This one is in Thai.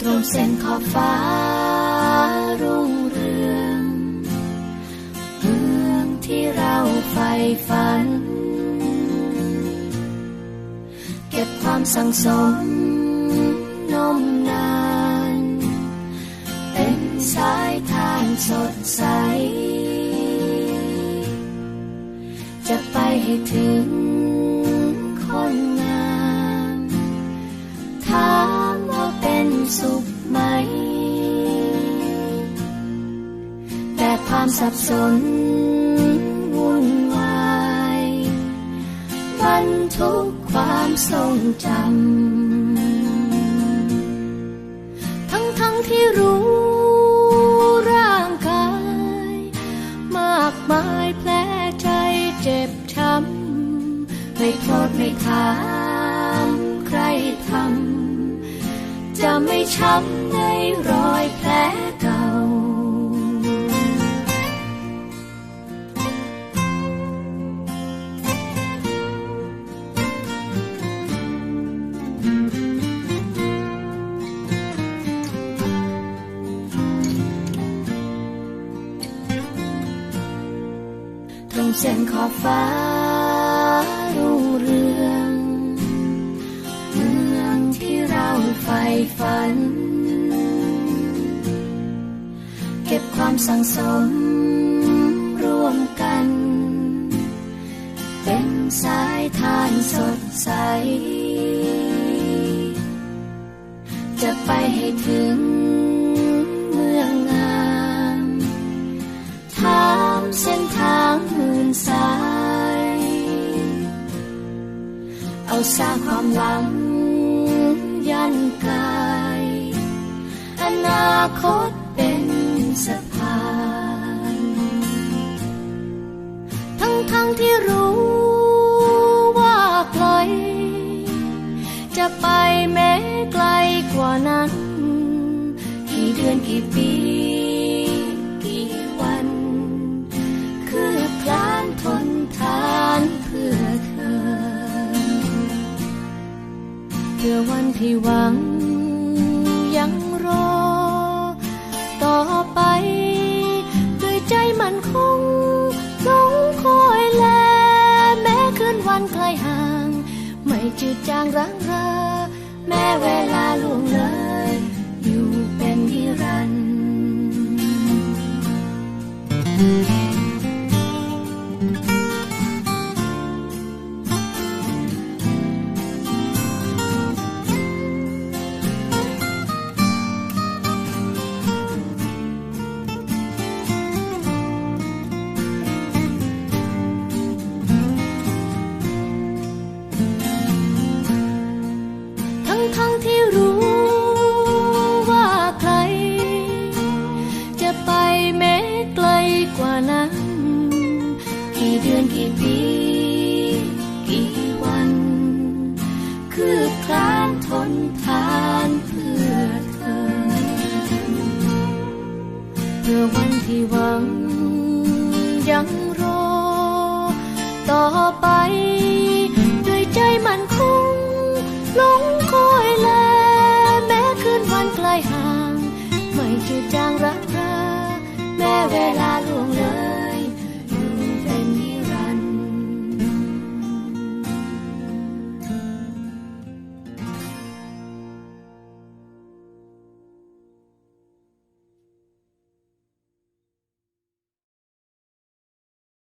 ตรงเส้นขอบฟ้ารุ่งเรืองเมืองที่เราใฝ่ฝัน เก็บความสังสมนมนาน เป็นสายทางสดใส จะไปให้ถึงคนงาม สุขไหม แต่ความสับสนวุ่นวายบรรทุกความทรงจำ ทั้งทั้งที่รู้ร่างกาย มากมายแผลใจเจ็บช้ำ ไม่โทษไม่ถามใครทำ จะไม่ช้ำในรอยแผลเก่า ตรงเส้นขอบฟ้ารุ่งเรือง เราใฝ่ฝัน เก็บความสังสมร่วมกัน เป็นสายทานสดใส จะไปให้ถึงเมืองงามถามเส้นทางหมื่นสาย เอาสร้างความหวังันกลอนาคตเป็นสะพาน ทั้งทั้งๆที่รู้ว่าไกล จะไปแม้ไกลกว่านั้น กี่เดือนกี่ปี เพื่อวันที่หวังยังรอ ต่อไปด้วยใจมันคงหลงคอยแล แม้คืนวันไกลห่าง ไม่จืดจางรังราแม้เวลาล่วงเลย อยู่เป็นนิรันดร์ทั้ นกี่ปีกี่วันคือคลานทนทานเพื่อเธอ เพื่อวันที่หวังยังรอต่อไป